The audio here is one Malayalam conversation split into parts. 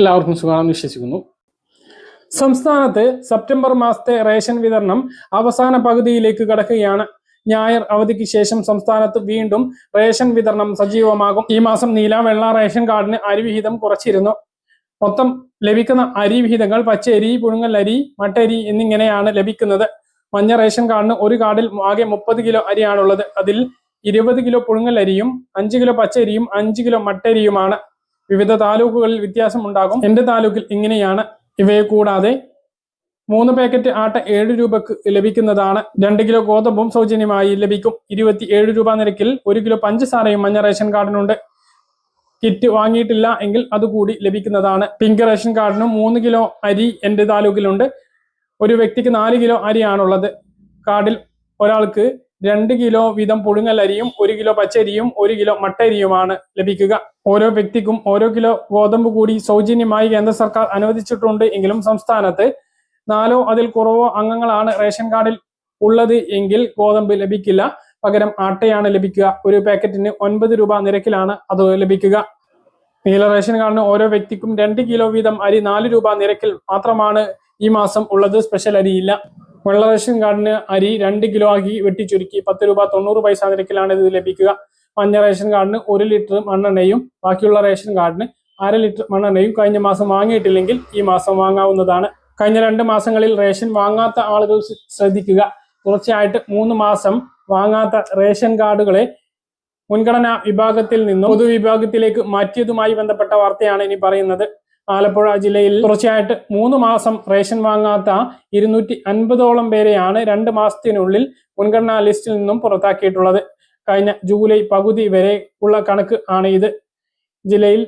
എല്ലാവർക്കും സുഖമാണെന്ന് വിശ്വസിക്കുന്നു. സംസ്ഥാനത്ത് സെപ്റ്റംബർ മാസത്തെ റേഷൻ വിതരണം അവസാന പകുതിയിലേക്ക് കടക്കുകയാണ്. ഞായർ അവധിക്ക് ശേഷം സംസ്ഥാനത്ത് വീണ്ടും റേഷൻ വിതരണം സജീവമാകും. ഈ മാസം നീല വെള്ള റേഷൻ കാർഡിന് അരിവിഹിതം കുറച്ചിരുന്നു. മൊത്തം ലഭിക്കുന്ന അരി വിഹിതങ്ങൾ പച്ചരി പുഴുങ്ങലരി മട്ടരി എന്നിങ്ങനെയാണ് ലഭിക്കുന്നത്. മഞ്ഞ റേഷൻ കാർഡിന് ഒരു കാർഡിൽ ആകെ മുപ്പത് കിലോ അരിയാണുള്ളത്. അതിൽ ഇരുപത് കിലോ പുഴുങ്ങലരിയും അഞ്ച് കിലോ പച്ചരിയും അഞ്ച് കിലോ മട്ടരിയുമാണ്. വിവിധ താലൂക്കുകളിൽ വ്യത്യാസം ഉണ്ടാകും എന്റെ താലൂക്കിൽ ഇങ്ങനെയാണ്. ഇവയെ കൂടാതെ മൂന്ന് പാക്കറ്റ് ആട്ട ഏഴ് രൂപക്ക് ലഭിക്കുന്നതാണ്. രണ്ട് കിലോ ഗോതമ്പും സൗജന്യമായി ലഭിക്കും. ഇരുപത്തി ഏഴ് രൂപ നിരക്കിൽ ഒരു കിലോ പഞ്ചസാരയും മഞ്ഞ റേഷൻ കാർഡിനുണ്ട്. കിറ്റ് വാങ്ങിയിട്ടില്ല എങ്കിൽ അതുകൂടി ലഭിക്കുന്നതാണ്. പിങ്ക് റേഷൻ കാർഡിനും മൂന്ന് കിലോ അരി എന്റെ താലൂക്കിലുണ്ട്. ഒരു വ്യക്തിക്ക് നാല് കിലോ അരിയാണുള്ളത്. കാർഡിൽ ഒരാൾക്ക് രണ്ട് കിലോ വീതം പുഴുങ്ങലരിയും ഒരു കിലോ പച്ചരിയും ഒരു കിലോ മട്ടരിയുമാണ് ലഭിക്കുക. ഓരോ വ്യക്തിക്കും ഓരോ കിലോ ഗോതമ്പ് കൂടി സൗജന്യമായി കേന്ദ്ര സർക്കാർ അനുവദിച്ചിട്ടുണ്ട് എങ്കിലും സംസ്ഥാനത്ത് നാലോ അതിൽ കുറവോ അംഗങ്ങളാണ് റേഷൻ കാർഡിൽ ഉള്ളത് എങ്കിൽ ഗോതമ്പ് ലഭിക്കില്ല. പകരം ആട്ടയാണ് ലഭിക്കുക. ഒരു പാക്കറ്റിന് ഒൻപത് രൂപ നിരക്കിലാണ് അത് ലഭിക്കുക. നീല റേഷൻ കാർഡിന് ഓരോ വ്യക്തിക്കും രണ്ട് കിലോ വീതം അരി നാല് രൂപ നിരക്കിൽ മാത്രമാണ് ഈ മാസം ഉള്ളത്. സ്പെഷ്യൽ അരിയില്ല. വെള്ള റേഷൻ കാർഡിന് അരി രണ്ട് കിലോ ആക്കി വെട്ടിച്ചുരുക്കി പത്ത് രൂപ തൊണ്ണൂറ് പൈസ നിരക്കിലാണ് ഇത് ലഭിക്കുക. മഞ്ഞ റേഷൻ കാർഡിന് ഒരു ലിറ്റർ മണ്ണെണ്ണയും ബാക്കിയുള്ള റേഷൻ കാർഡിന് അര ലിറ്റർ മണ്ണെണ്ണയും കഴിഞ്ഞ മാസം വാങ്ങിയിട്ടില്ലെങ്കിൽ ഈ മാസം വാങ്ങാവുന്നതാണ്. കഴിഞ്ഞ രണ്ട് മാസങ്ങളിൽ റേഷൻ വാങ്ങാത്ത ആളുകൾ ശ്രദ്ധിക്കുക. തുടർച്ചയായിട്ട് മൂന്ന് മാസം വാങ്ങാത്ത റേഷൻ കാർഡുകളെ മുൻഗണനാ വിഭാഗത്തിൽ നിന്നും പൊതുവിഭാഗത്തിലേക്ക് മാറ്റിയതുമായി ബന്ധപ്പെട്ട വാർത്തയാണ് ഇനി പറയുന്നത്. ആലപ്പുഴ ജില്ലയിൽ തുടർച്ചയായിട്ട് മൂന്ന് മാസം റേഷൻ വാങ്ങാത്ത ഇരുന്നൂറ്റി അൻപതോളം പേരെയാണ് രണ്ട് മാസത്തിനുള്ളിൽ മുൻഗണനാ ലിസ്റ്റിൽ നിന്നും പുറത്താക്കിയിട്ടുള്ളത്. കഴിഞ്ഞ ജൂലൈ പകുതി വരെ ഉള്ള കണക്ക് ആണ് ഇത് ജില്ലയിൽ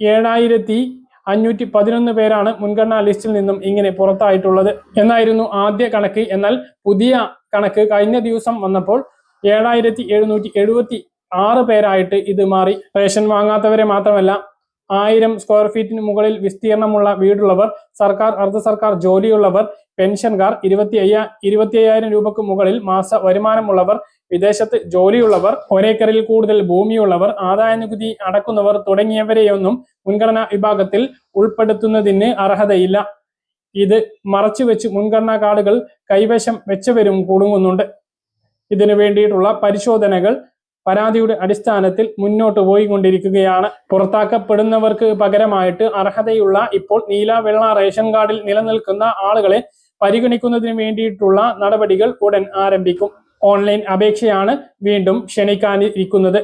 ഏഴായിരത്തി അഞ്ഞൂറ്റി പതിനൊന്ന് പേരാണ് മുൻഗണനാ ലിസ്റ്റിൽ നിന്നും ഇങ്ങനെ പുറത്തായിട്ടുള്ളത്. എന്നായിരുന്നു ആദ്യ കണക്ക്. എന്നാൽ പുതിയ കണക്ക് കഴിഞ്ഞ ദിവസം വന്നപ്പോൾ ഏഴായിരത്തി എഴുന്നൂറ്റി എഴുപത്തി ആറ് പേരായിട്ട് ഇത് മാറി. റേഷൻ വാങ്ങാത്തവരെ മാത്രമല്ല ആയിരം സ്ക്വയർ ഫീറ്റിന് മുകളിൽ വിസ്തീർണമുള്ള വീടുള്ളവർ സർക്കാർ അർദ്ധ സർക്കാർ ജോലിയുള്ളവർ പെൻഷൻകാർ ഇരുപത്തി അയ്യാ ഇരുപത്തി അയ്യായിരം രൂപക്ക് മുകളിൽ മാസ വരുമാനമുള്ളവർ വിദേശത്ത് ജോലിയുള്ളവർ ഒരേക്കറിൽ കൂടുതൽ ഭൂമിയുള്ളവർ ആദായ നികുതി അടക്കുന്നവർ തുടങ്ങിയവരെയൊന്നും മുൻഗണനാ വിഭാഗത്തിൽ ഉൾപ്പെടുത്തുന്നതിന് അർഹതയില്ല. ഇത് മറച്ചുവെച്ച് മുൻഗണനാ കാർഡുകൾ കൈവശം വെച്ചവരും കുടുങ്ങുന്നുണ്ട്. ഇതിനു വേണ്ടിയിട്ടുള്ള പരിശോധനകൾ പരാതിയുടെ അടിസ്ഥാനത്തിൽ മുന്നോട്ട് പോയിക്കൊണ്ടിരിക്കുകയാണ്. പുറത്താക്കപ്പെടുന്നവർക്ക് പകരമായിട്ട് അർഹതയുള്ള ഇപ്പോൾ നീല വെള്ള റേഷൻ കാർഡിൽ നിലനിൽക്കുന്ന ആളുകളെ പരിഗണിക്കുന്നതിന് വേണ്ടിയിട്ടുള്ള നടപടികൾ ഉടൻ ആരംഭിക്കും. ഓൺലൈൻ അപേക്ഷയാണ് വീണ്ടും ക്ഷണിക്കാനിരിക്കുന്നത്.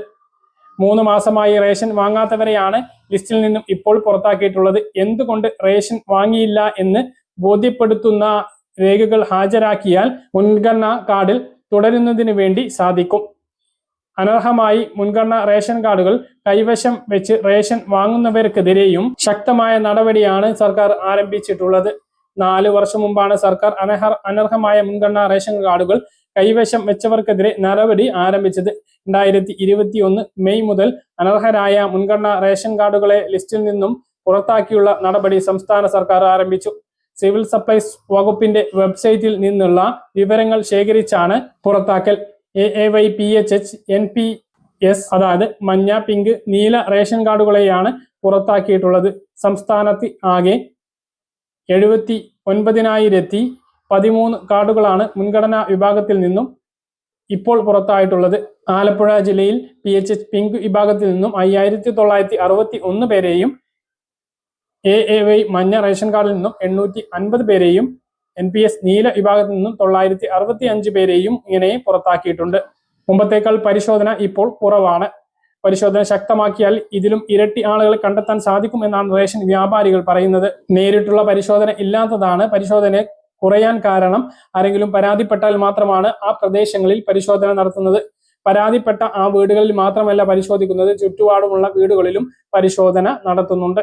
മൂന്ന് മാസമായി റേഷൻ വാങ്ങാത്തവരെയാണ് ലിസ്റ്റിൽ നിന്നും ഇപ്പോൾ പുറത്താക്കിയിട്ടുള്ളത്. എന്തുകൊണ്ട് റേഷൻ വാങ്ങിയില്ല എന്ന് ബോധ്യപ്പെടുത്തുന്ന രേഖകൾ ഹാജരാക്കിയാൽ മുൻഗണനാ കാർഡിൽ തുടരുന്നതിന് വേണ്ടി സാധിക്കും. അനർഹമായി മുൻഗണന റേഷൻ കാർഡുകൾ കൈവശം വെച്ച് റേഷൻ വാങ്ങുന്നവർക്കെതിരെയും ശക്തമായ നടപടിയാണ് സർക്കാർ ആരംഭിച്ചിട്ടുള്ളത്. നാല് വർഷം മുമ്പാണ് സർക്കാർ അനർഹ അനർഹമായ മുൻഗണനാ റേഷൻ കാർഡുകൾ കൈവശം വെച്ചവർക്കെതിരെ നടപടി ആരംഭിച്ചത്. രണ്ടായിരത്തി ഇരുപത്തി ഒന്ന് മെയ് മുതൽ അനർഹരായ മുൻഗണനാ റേഷൻ കാർഡുകളെ ലിസ്റ്റിൽ നിന്നും പുറത്താക്കിയുള്ള നടപടി സംസ്ഥാന സർക്കാർ ആരംഭിച്ചു. സിവിൽ സപ്ലൈസ് വകുപ്പിന്റെ വെബ്സൈറ്റിൽ നിന്നുള്ള വിവരങ്ങൾ ശേഖരിച്ചാണ് പുറത്താക്കൽ. A A Y P H H N P S അതായത് മഞ്ഞ പിങ്ക് നീല റേഷൻ കാർഡുകളെയാണ് പുറത്താക്കിയിട്ടുള്ളത്. സംസ്ഥാനത്ത് ആകെ എഴുപത്തി ഒൻപതിനായിരത്തി പതിമൂന്ന് കാർഡുകളാണ് മുൻഗണനാ വിഭാഗത്തിൽ നിന്നും ഇപ്പോൾ പുറത്തായിട്ടുള്ളത്. ആലപ്പുഴ ജില്ലയിൽ പി എച്ച് എച്ച് പിങ്ക് വിഭാഗത്തിൽ നിന്നും അയ്യായിരത്തി തൊള്ളായിരത്തി അറുപത്തി ഒന്ന് പേരെയും എ എ വൈ മഞ്ഞ റേഷൻ കാർഡിൽ നിന്നും എണ്ണൂറ്റി അൻപത് പേരെയും എൻ പി എസ് നീല വിഭാഗത്തിൽ നിന്നും തൊള്ളായിരത്തി അറുപത്തി അഞ്ച് പേരെയും ഇങ്ങനെ പുറത്താക്കിയിട്ടുണ്ട്. മുമ്പത്തേക്കാൾ പരിശോധന ഇപ്പോൾ കുറവാണ്. പരിശോധന ശക്തമാക്കിയാൽ ഇതിലും ഇരട്ടി ആളുകളെ കണ്ടെത്താൻ സാധിക്കും എന്നാണ് റേഷൻ വ്യാപാരികൾ പറയുന്നത്. നേരിട്ടുള്ള പരിശോധന ഇല്ലാത്തതാണ് പരിശോധന കുറയാൻ കാരണം. ആരെങ്കിലും പരാതിപ്പെട്ടാൽ മാത്രമാണ് ആ പ്രദേശങ്ങളിൽ പരിശോധന നടത്തുന്നത്. പരാതിപ്പെട്ട ആ വീടുകളിൽ മാത്രമല്ല പരിശോധിക്കുന്നത്. ചുറ്റുപാടുമുള്ള വീടുകളിലും പരിശോധന നടത്തുന്നുണ്ട്.